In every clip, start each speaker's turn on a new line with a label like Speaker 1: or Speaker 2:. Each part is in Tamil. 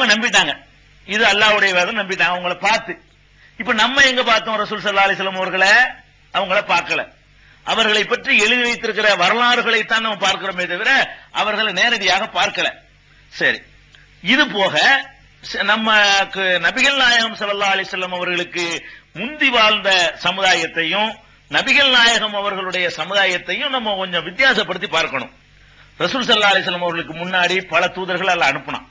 Speaker 1: அவங்க நம்பிட்டாங்க. இது அல்லாவுடைய வேதம் நம்பிட்டாங்க. அவங்கள பார்த்து. இப்ப நம்ம எங்க பார்த்தோம்? ரசூல் சல்லா அலிஸ்லாம் அவர்களை? அவங்கள பார்க்கல. அவர்களை பற்றி எழுதி வைத்திருக்கிற வரலாறுகளை தான் நம்ம பார்க்கிறோமே தவிர அவர்களை நேரடியாக பார்க்கல. சரி. இது போக நம்ம நமக்கு நபிகள் நாயகம் சல்லா அலிசல்லம் அவர்களுக்கு முந்தி வாழ்ந்த சமுதாயத்தையும் நபிகள் நாயகம் அவர்களுடைய சமுதாயத்தையும் நம்ம கொஞ்சம் வித்தியாசப்படுத்தி பார்க்கணும். ரசூல் சல்லா அலைஹி அவர்களுக்கு முன்னாடி பல தூதர்கள் அல்ல அனுப்புனான்.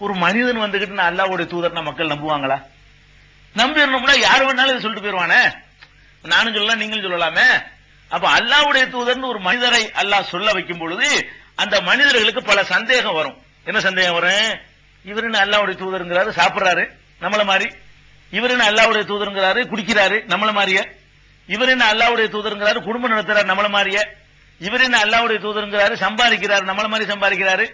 Speaker 1: ஒரு மனிதன் வந்துகிட்டு நான் அல்லாவுடைய தூதர்னா மக்கள் நம்புவாங்களா? நம்பிடணும்னா யார் வேணாலும் இதை சொல்லிட்டு போயிருவானே? நானும் சொல்லலாம் நீங்களும் சொல்லலாமே? அப்ப அல்லாவுடைய தூதர்னு ஒரு மனிதரை அல்லாஹ் சொல்ல வைக்கும் பொழுது அந்த மனிதர்களுக்கு பல சந்தேகம் வரும். என்ன சந்தேகம் வரும்? இவருன்னு அல்லாவுடைய தூதருங்கிறாரு? சாப்பிடுறாரு? நம்மள மாதிரி. இவருன்னு அல்லாவுடைய தூதருங்கிறாரு? குடிக்கிறாரு? நம்மள மாதிரிய. இவரின் அல்லாவுடைய தூதருங்கிறாரு? குடும்பம் நடத்துறாரு? நம்மள மாதிரிய. இவர் என்ன தூதருங்கிறாரு? சம்பாதிக்கிறாரு? நம்மள மாதிரி சம்பாதிக்கிறாரு?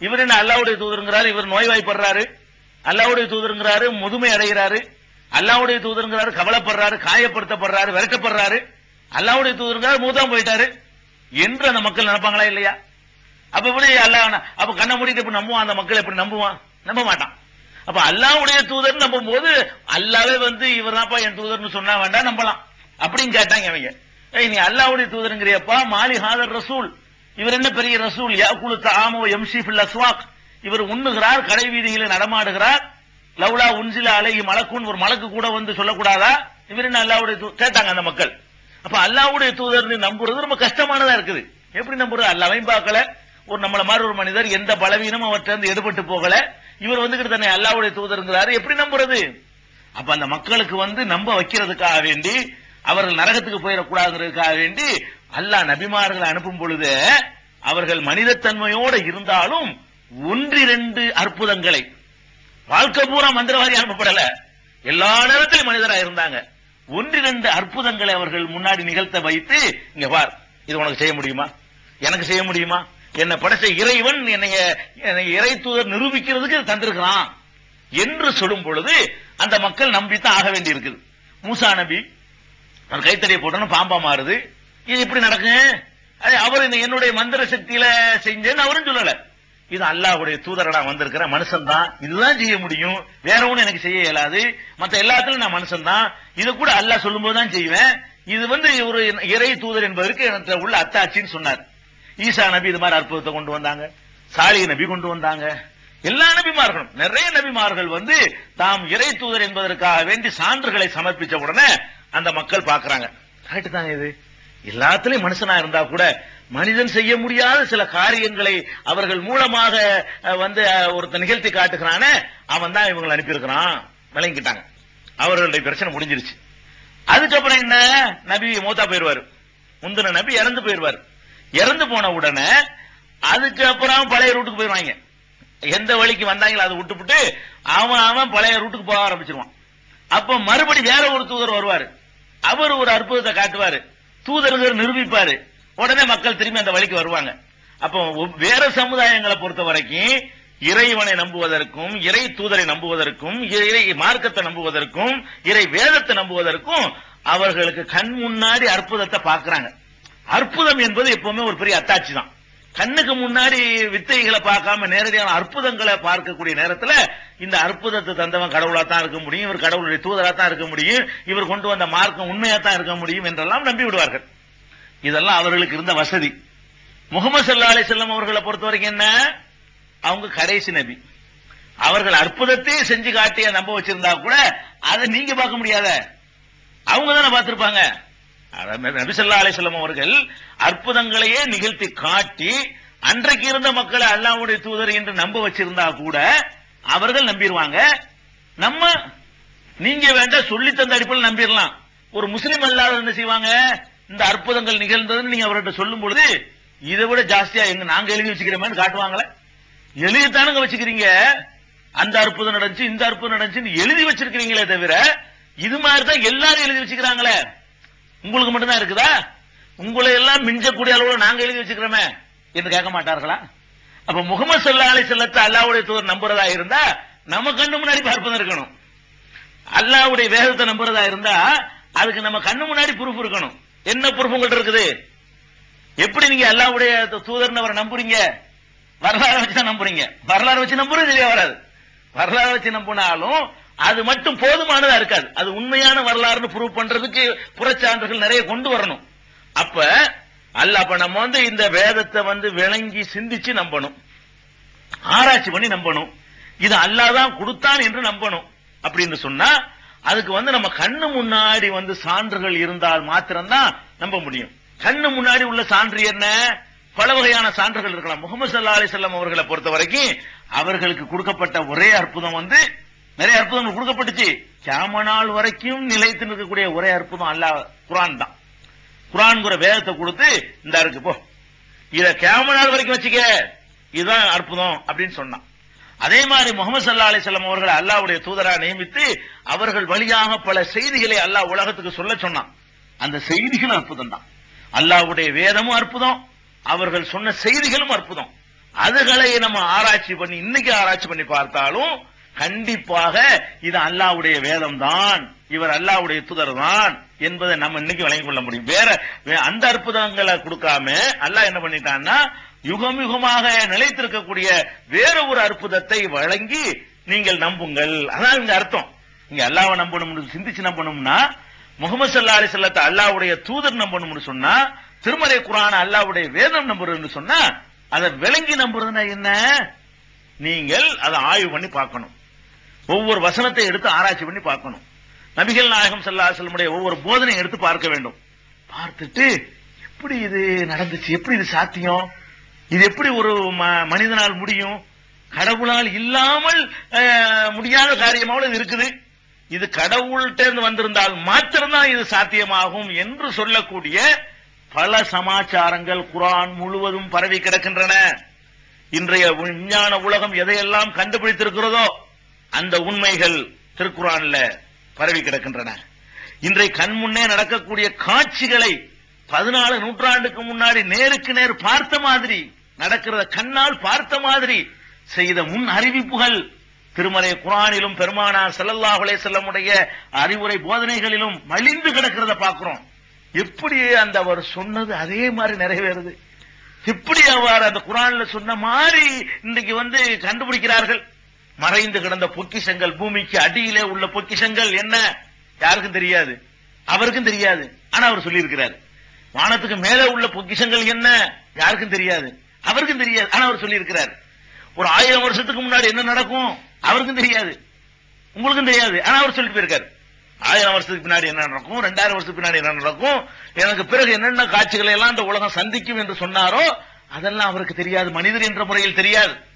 Speaker 1: இவர் என்ன அல்லாவுடைய தூதருங்கிறாரு? இவர் நோய்வாய்ப்படுறாரு. அல்லாவுடைய தூதருங்கிறாரு முதுமை அடைகிறாரு. அல்லாவுடைய தூதருங்கிறாரு கவலைப்படுறாரு காயப்படுத்தப்படுறாரு விரட்டப்படுறாரு அல்லாவுடைய தூதருங்கிறாரு மூத்தாம் போயிட்டாரு. என்று அந்த மக்கள் நினைப்பாங்களா இல்லையா? அப்ப இப்படி அல்லா அப்ப கண்ணை மூடிட்டு இப்ப நம்புவான்? அந்த மக்கள் எப்படி நம்புவான்? நம்ப மாட்டான். அப்ப அல்லாவுடைய தூதர் நம்பும் போது அல்லாவே வந்து இவர்தான்ப்பா என் தூதர்னு சொன்னா வேண்டாம் நம்பலாம். அப்படின்னு கேட்டாங்க அவங்க நீ அல்லாவுடைய தூதருங்கிறியப்பா மாலி ஹாதர் ரசூல். இவர் என்ன பெரிய ரசூல்? யாக்குலு தாமோ எம்சிபில் அஸ்வாக். இவர் உண்ணுகிறார் கடை வீதியில நடமாடுகிறார். லவ்லா உன்சில அலைஹி மலக்குன் ஒரு மலக்கு கூட வந்து சொல்லக்கூடாதா? இவர் என்ன அல்லாவுடைய தூ- கேட்டாங்க அந்த மக்கள். அப்ப அல்லாவுடைய தூதர்னு நம்புறது ரொம்ப கஷ்டமானதா இருக்குது. எப்படி நம்புறது? அல்லாவையும் பார்க்கல. ஒரு நம்மள மாதிரி ஒரு மனிதர் எந்த பலவீனமும் அவற்றை வந்து எடுபட்டு போகல. இவர் வந்துகிட்டு தன்னை அல்லாவுடைய தூதருங்கிறாரு. எப்படி நம்புறது? அப்ப அந்த மக்களுக்கு வந்து நம்ப வைக்கிறதுக்காக வேண்டி அவர்கள் நரகத்துக்கு போயிடக்கூடாதுங்கிறதுக்காக வேண்டி அல்லாஹ் நபிமார்களை அனுப்பும் பொழுது அவர்கள் மனிதத்தன்மையோட இருந்தாலும் ஒன்றிரண்டு அற்புதங்களை. வாழ்க்கை பூரா மந்திரவாதி அனுப்பப்படல. எல்லா நேரத்திலும் மனிதராக இருந்தாங்க. ஒன்றிரண்டு அற்புதங்களை அவர்கள் முன்னாடி நிகழ்த்த வைத்து இங்க பார் இது உனக்கு செய்ய முடியுமா? எனக்கு செய்ய முடியுமா? என்னை படைச்ச இறைவன் என்னைய என்னை இறை தூதர் நிரூபிக்கிறதுக்கு தந்திருக்கிறான் என்று சொல்லும் பொழுது அந்த மக்கள் நம்பித்தான் ஆக வேண்டி இருக்குது மூசா நபி அவர் கைத்தறியை போட்டோன்னு பாம்பா மாறுது. இது எப்படி நடக்கும் அவர் இந்த என்னுடைய மந்திர சக்தியில செஞ்சேன்னு அவரும் சொல்லல. இது அல்லாஹுடைய தூதரடா வந்திருக்கிற மனுஷன் தான் இதுதான் செய்ய முடியும். வேற ஒண்ணும் எனக்கு செய்ய இயலாது. மத்த எல்லாத்துலயும் நான் மனுஷன் தான் இது கூட அல்லாஹ் சொல்லும் போதுதான் செய்வேன். இது வந்து ஒரு இறை தூதர் என்பதற்கு எனக்கு உள்ள அத்தாட்சின்னு சொன்னார். ஈசா நபி இது மாதிரி அற்புதத்தை கொண்டு வந்தாங்க. சாலிய நபி கொண்டு வந்தாங்க. எல்லா நபிமார்களும் நிறைய நபிமார்கள் வந்து தாம் இறை தூதர் என்பதற்காக வேண்டி சான்றுகளை சமர்ப்பிச்ச உடனே அந்த மக்கள் பாக்குறாங்க கரெக்ட் தாங்க இது? எல்லாத்துலயும் மனுஷனா இருந்தா கூட மனிதன் செய்ய முடியாத சில காரியங்களை அவர்கள் மூலமாக வந்து ஒருத்த ஒருத்தன் நிகழ்த்தி காட்டுகிறான அவன் தான் இவங்களை அனுப்பியிருக்கிறான். விளங்கிட்டாங்க அவர்களுடைய பிரச்சனை முடிஞ்சிருச்சு. அதுக்கப்புறம் என்ன? நபி மூத்தா போயிருவாரு முந்தின நபி இறந்து போயிருவார் இறந்து போன உடனே அதுக்கப்புறம் பழைய ரூட்டுக்கு போயிருவாங்க எந்த வழிக்கு வந்தாங்களோ அதை விட்டுப்புட்டு அவன் அவன் பழைய ரூட்டுக்கு போக ஆரம்பிச்சிருவான். அப்ப மறுபடி வேற ஒரு தூதர் வருவாரு. அவர் ஒரு அற்புதத்தை காட்டுவாரு. தூதர்கள் நிரூபிப்பாரு. உடனே மக்கள் திரும்பி அந்த வழிக்கு வருவாங்க. அப்போ வேற சமுதாயங்களை பொறுத்த வரைக்கும் இறைவனை நம்புவதற்கும் இறை தூதரை நம்புவதற்கும் இறை மார்க்கத்தை நம்புவதற்கும் இறை வேதத்தை நம்புவதற்கும் அவர்களுக்கு கண் முன்னாடி அற்புதத்தை பார்க்கிறாங்க. அற்புதம் என்பது எப்பவுமே ஒரு பெரிய அத்தாட்சி தான். கண்ணுக்கு முன்னாடி வித்தைகளை பார்க்காம நேரடியான அற்புதங்களை பார்க்கக்கூடிய நேரத்துல இந்த அற்புதத்தை தந்தவன் கடவுளா தான் இருக்க முடியும் இவர் கடவுளுடைய தூதரா தான் இருக்க முடியும் இவர் கொண்டு வந்த மார்க்கம் உண்மையா தான் இருக்க முடியும் என்றெல்லாம் நம்பி விடுவார்கள். இதெல்லாம் அவர்களுக்கு இருந்த வசதி. முகமது சல்லா அலிசல்லம் அவர்களை பொறுத்த வரைக்கும் என்ன? அவங்க கடைசி நபி. அவர்கள் அற்புதத்தையே செஞ்சு காட்டிய நம்ப வச்சிருந்தா கூட அதை நீங்க பார்க்க முடியாத. அவங்க தானே பார்த்திருப்பாங்க. நபிசல்லா அலிசல்லம் அவர்கள் அற்புதங்களையே நிகழ்த்தி காட்டி அன்றைக்கு இருந்த மக்களை அல்லாவுடைய தூதர் என்று நம்ப வச்சிருந்தா கூட அவர்கள் நம்பிடுவாங்க நம்ம நீங்க வேண்டாம் சொல்லி தந்த அடிப்படையில் நம்பிடலாம் ஒரு முஸ்லீம் அல்லாத என்ன செய்வாங்க? இந்த அற்புதங்கள் நிகழ்ந்ததுன்னு நீங்க அவர்கிட்ட சொல்லும் பொழுது இதை விட ஜாஸ்தியா எங்க நாங்க எழுதி வச்சுக்கிறோமேன்னு காட்டுவாங்களே? எழுதித்தானுங்க வச்சுக்கிறீங்க. அந்த அற்புதம் நடந்துச்சு இந்த அற்புதம் நடந்துச்சுன்னு எழுதி வச்சிருக்கிறீங்களே தவிர இது மாதிரி தான் எல்லாரும் எழுதி வச்சுக்கிறாங்களே? உங்களுக்கு மட்டும்தான் இருக்குதா? உங்களை எல்லாம் மிஞ்சக்கூடிய அளவுல நாங்க எழுதி வச்சுக்கிறோமே என்று கேட்க மாட்டார்களா? அப்ப முகமது சல்லா அலி செல்லத்தை அல்லாவுடைய தூதர் நம்புறதா இருந்தா நம்ம கண்ணு முன்னாடி பார்ப்பதம் இருக்கணும். அல்லாவுடைய வேதத்தை நம்புறதா இருந்தா அதுக்கு நம்ம கண்ணு முன்னாடி ப்ரூஃப் இருக்கணும். என்ன ப்ரூஃப் உங்கள்ட்ட இருக்குது? எப்படி நீங்க அல்லாவுடைய தூதர்னு அவரை நம்புறீங்க? வரலாறு வச்சு தான் நம்புறீங்க. வரலாறு வச்சு நம்புறது சரியா வராது. வரலாறு வச்சு நம்பினாலும் அது மட்டும் போதுமானதா இருக்காது. அது உண்மையான வரலாறுன்னு ப்ரூவ் பண்றதுக்கு புறச்சான்றுகள் நிறைய கொண்டு வரணும். அப்ப அல்ல அப்ப நம்ம வந்து இந்த வேதத்தை வந்து விளங்கி சிந்திச்சு நம்பணும். ஆராய்ச்சி பண்ணி நம்பணும். இது அல்லாதான் கொடுத்தான் என்று நம்பணும். அப்படின்னு சொன்னா அதுக்கு வந்து நம்ம கண்ணு முன்னாடி வந்து சான்றுகள் இருந்தால் மாத்திரம்தான் நம்ப முடியும். கண்ணு முன்னாடி உள்ள சான்று என்ன? பல வகையான சான்றுகள் இருக்கலாம். முகமது சல்லா அலிசல்லாம் அவர்களை பொறுத்த வரைக்கும் அவர்களுக்கு கொடுக்கப்பட்ட ஒரே அற்புதம் வந்து நிறைய அற்புதங்கள் கொடுக்கப்பட்டுச்சு. கியாம நாள் வரைக்கும் நிலைத்து நிற்கக்கூடிய ஒரே அற்புதம் அல்லாஹ் குரான் தான். குரான்ங்கிற வேதத்தை கொடுத்து இந்த இருக்கு போ. இத கியாம நாள் வரைக்கும் வச்சுக்க இதுதான் அற்புதம் அப்படின்னு சொன்னான். அதே மாதிரி முகமது சல்லா அலிசல்லாம் அவர்கள் அல்லாவுடைய தூதரா நியமித்து அவர்கள் வழியாக பல செய்திகளை அல்லாஹ் உலகத்துக்கு சொல்ல சொன்னான். அந்த செய்திகளும் அற்புதம் தான். அல்லாவுடைய வேதமும் அற்புதம். அவர்கள் சொன்ன செய்திகளும் அற்புதம். அதுகளை நம்ம ஆராய்ச்சி பண்ணி இன்னைக்கு ஆராய்ச்சி பண்ணி பார்த்தாலும் கண்டிப்பாக இது அல்லாவுடைய வேதம் தான் இவர் அல்லாவுடைய தூதர் தான் என்பதை நம்ம இன்னைக்கு வழங்கிக் கொள்ள முடியும். வேற வே- அந்த அற்புதங்களை கொடுக்காம அல்லாஹ் என்ன பண்ணிட்டான்னா யுகம் யுகமாக நிலைத்திருக்கக்கூடிய வேற ஒரு அற்புதத்தை வழங்கி நீங்கள் நம்புங்கள். அதான் இங்க அர்த்தம். இங்க அல்லாவை நம்பணும் சிந்திச்சு நம்பணும்னா முகமது சல்லா அலி சல்லத்தை அல்லாவுடைய தூதர் நம்பணும்னு சொன்னா திருமலை குரான் அல்லாவுடைய வேதம் நம்புறதுன்னு சொன்னா அதை விளங்கி நம்புறதுன்னா என்ன? நீங்கள் அதை ஆய்வு பண்ணி பார்க்கணும். ஒவ்வொரு வசனத்தை எடுத்து ஆராய்ச்சி பண்ணி பார்க்கணும். நபிகள் நாயகம் செல்லா செல்லமுடைய ஒவ்வொரு போதனையும் எடுத்து பார்க்க வேண்டும். பார்த்துட்டு எப்படி இது நடந்துச்சு? எப்படி இது சாத்தியம்? இது எப்படி ஒரு ம- மனிதனால் முடியும்? கடவுளால் இல்லாமல் முடியாத காரியமாக இது இருக்குது. இது கடவுள்கிட்ட வந்திருந்தால் மாத்திரம்தான் இது சாத்தியமாகும் என்று சொல்லக்கூடிய பல சமாச்சாரங்கள் குரான் முழுவதும் பரவி கிடக்கின்றன. இன்றைய விஞ்ஞான உலகம் எதையெல்லாம் கண்டுபிடித்திருக்கிறதோ அந்த உண்மைகள் திருக்குறான்ல பரவி கிடக்கின்றன. இன்றைய கண் முன்னே நடக்கக்கூடிய காட்சிகளை பதினாலு நூற்றாண்டுக்கு முன்னாடி நேருக்கு நேர் பார்த்த மாதிரி நடக்கிறத கண்ணால் பார்த்த மாதிரி செய்த முன் அறிவிப்புகள் திருமலை குரானிலும் பெருமானார் செல்லல்லாஹுலே செல்லமுடைய அறிவுரை போதனைகளிலும் மலிந்து கிடக்கிறத பார்க்கிறோம். எப்படி அந்த அவர் சொன்னது அதே மாதிரி நிறைவேறுது. எப்படி அவர் அந்த குரான்ல சொன்ன மாதிரி இன்னைக்கு வந்து கண்டுபிடிக்கிறார்கள். மறைந்து கிடந்த பொக்கிஷங்கள் பூமிக்கு அடியிலே உள்ள பொக்கிஷங்கள் என்ன? யாருக்கும் தெரியாது. அவருக்கும் தெரியாது. ஆனா அவர் சொல்லியிருக்கிறார். வானத்துக்கு மேலே உள்ள பொக்கிஷங்கள் என்ன? யாருக்கும் தெரியாது. அவருக்கும் தெரியாது. ஆனா அவர் சொல்லியிருக்கிறார். ஒரு ஆயிரம் வருஷத்துக்கு முன்னாடி என்ன நடக்கும்? அவருக்கும் தெரியாது. உங்களுக்கும் தெரியாது. ஆனா அவர் சொல்லிட்டு போயிருக்காரு. ஆயிரம் வருஷத்துக்கு பின்னாடி என்ன நடக்கும்? ரெண்டாயிரம் வருஷத்துக்கு பின்னாடி என்ன நடக்கும்? எனக்கு பிறகு என்னென்ன காட்சிகளை எல்லாம் இந்த உலகம் சந்திக்கும் என்று சொன்னாரோ அதெல்லாம் அவருக்கு தெரியாது. மனிதர் என்ற முறையில் தெரியாது.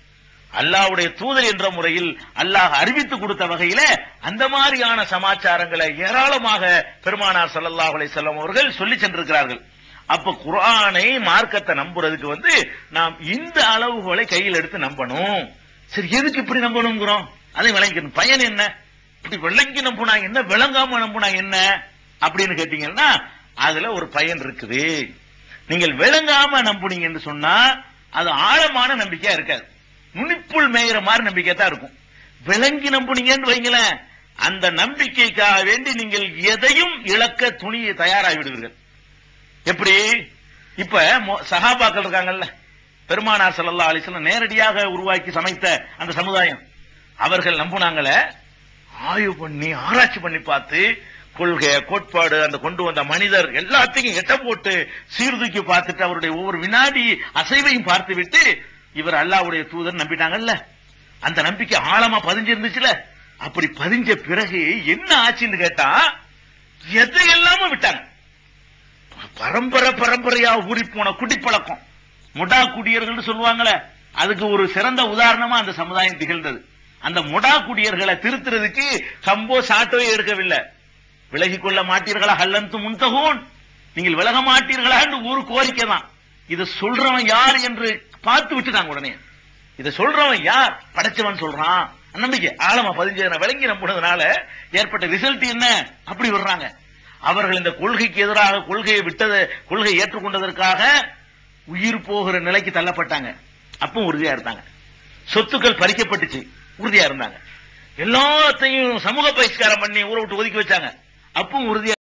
Speaker 1: அல்லாவுடைய தூதர் என்ற முறையில் அல்லாஹ் அறிவித்து கொடுத்த வகையில அந்த மாதிரியான சமாச்சாரங்களை ஏராளமாக பெருமானார் ஸல்லல்லாஹு அலைஹி அவர்கள் சொல்லி சென்றிருக்கிறார்கள். அப்ப குரானை மார்க்கத்தை நம்புறதுக்கு வந்து நாம் இந்த அளவுகளை கையில் எடுத்து நம்பணும். சரி எதுக்கு இப்படி நம்பணுங்கிறோம்? அதை விளங்கிக்கணும். பயன் என்ன? இப்படி விளங்கி நம்புனா என்ன? விளங்காம நம்புனா என்ன? அப்படின்னு கேட்டீங்கன்னா அதுல ஒரு பயன் இருக்குது. நீங்கள் விளங்காம நம்புனீங்கன்னு சொன்னா அது ஆழமான நம்பிக்கையா இருக்காது. நுனிப்புள் மேயிற மாதிரி நம்பிக்கை தான் இருக்கும். விளங்கி நம்புனீங்கன்னு வைங்களேன் அந்த நம்பிக்கைக்காக வேண்டி நீங்கள் எதையும் இழக்க துணியை தயாராகி விடுவீர்கள் எப்படி? இப்ப சகாபாக்கள் இருக்காங்கல்ல பெருமானார் சல்லா அலைஹி நேரடியாக உருவாக்கி சமைத்த அந்த சமுதாயம் அவர்கள் நம்புனாங்களே ஆய்வு பண்ணி ஆராய்ச்சி பண்ணி பார்த்து கொள்கை கோட்பாடு அந்த கொண்டு வந்த மனிதர் எல்லாத்தையும் எட்ட போட்டு சீர்தூக்கி பார்த்துட்டு அவருடைய ஒவ்வொரு வினாடி அசைவையும் பார்த்து விட்டு இவர் அல்லாஹ்வுடைய தூதர் நம்பிட்டாங்கல்ல? அந்த நம்பிக்கை ஆழமா பதிஞ்சிருந்துச்சுல? அப்படி பதிஞ்ச பிறகு என்ன ஆச்சுன்னு கேட்டா எதையெல்லாம விட்டாங்க. பரம்பரை பரம்பரையா ஊறி போன குடிப்பழக்கம். முடா குடியர்கள் சொல்லுவாங்களே அதுக்கு ஒரு சிறந்த உதாரணமா அந்த சமுதாயம் திகழ்ந்தது. அந்த முடா குடியர்களை திருத்துறதுக்கு சம்போ சாட்டோ எடுக்கவில்லை. விலகி கொள்ள மாட்டீர்களா? ஹல்லந்து முன்தகோன். நீங்கள் விலக மாட்டீர்களா என்று ஒரு கோரிக்கை தான் இதை சொல்றவன் யார் என்று பார்த்து விட்டுட்டாங்க உடனே. இதை சொல்றவன் யார்? படைச்சவன் சொல்றான். நம்பிக்கை. ஆழமா பதிஞ்சதை விளங்கி நம்பினதுனால ஏற்பட்ட ரிசல்ட் என்ன? அப்படி விடுறாங்க. அவர்கள் இந்த கொள்கைக்கு எதிராக கொள்கையை விட்டது கொள்கை ஏற்றுக்கொண்டதற்காக உயிர் போகிற நிலைக்கு தள்ளப்பட்டாங்க. அப்பவும் உறுதியா இருந்தாங்க. சொத்துக்கள் பறிக்கப்பட்டுச்சு. உறுதியா இருந்தாங்க. எல்லாத்தையும் சமூக பகிஷ்காரம் பண்ணி ஊரை விட்டு ஒதுக்கி வச்சாங்க. அப்பவும் உறுதியா